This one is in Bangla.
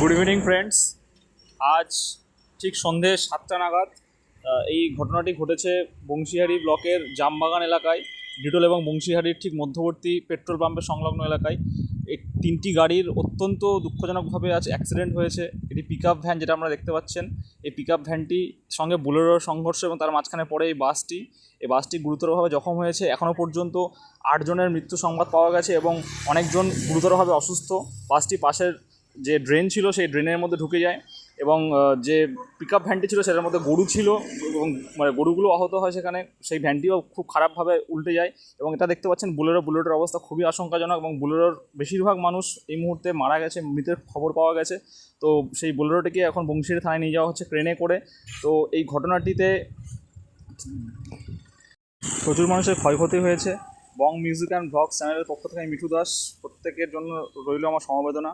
গুড ইভিনিং ফ্রেন্ডস আজ ঠিক সন্ধে সাতটা নাগাদ এই ঘটনাটি ঘটেছে বংশীহারি ব্লকের জামবাগান এলাকায়, ডিটোল এবং বংশীহারির ঠিক মধ্যবর্তী পেট্রোল পাম্পের সংলগ্ন এলাকায়। এই তিনটি গাড়ির অত্যন্ত দুঃখজনকভাবে আজ অ্যাক্সিডেন্ট হয়েছে। এটি পিক আপ ভ্যান যেটা আমরা দেখতে পাচ্ছেন। এই পিক আপ ভ্যানটি সঙ্গে বুলেরোর সংঘর্ষ এবং তার মাঝখানে পড়ে এই বাসটি। এই বাসটি গুরুতরভাবে জখম হয়েছে। এখনও পর্যন্ত আটজনের মৃত্যু সংবাদ পাওয়া গেছে এবং অনেকজন গুরুতরভাবে অসুস্থ। বাসটি পাশের যে ড্রেন ছিল, সেই ড্রেনের মধ্যে ঢুকে যায় এবং যে পিক আপ ভ্যানটি ছিল, সেটার মধ্যে গরু ছিল এবং মানে গরুগুলো আহত হয় সেখানে, সেই ভ্যানটিও খুব খারাপভাবে উল্টে যায় এবং এটা দেখতে পাচ্ছেন বুলেরো বুলেটের অবস্থা খুবই আশঙ্কাজনক এবং বুলেরোর বেশিরভাগ মানুষ এই মুহূর্তে মারা গেছে, মৃতের খবর পাওয়া গেছে। তো সেই বুলেরোটিকে এখন বংশীর থানায় নিয়ে যাওয়া হচ্ছে ট্রেনে করে। তো এই ঘটনাটিতে প্রচুর মানুষের ক্ষয়ক্ষতি হয়েছে। বং মিউজিক অ্যান্ড ব্লগ চ্যানেলের পক্ষ থেকে মিঠু দাস। প্রত্যেকের জন্য রইল আমার সমবেদনা।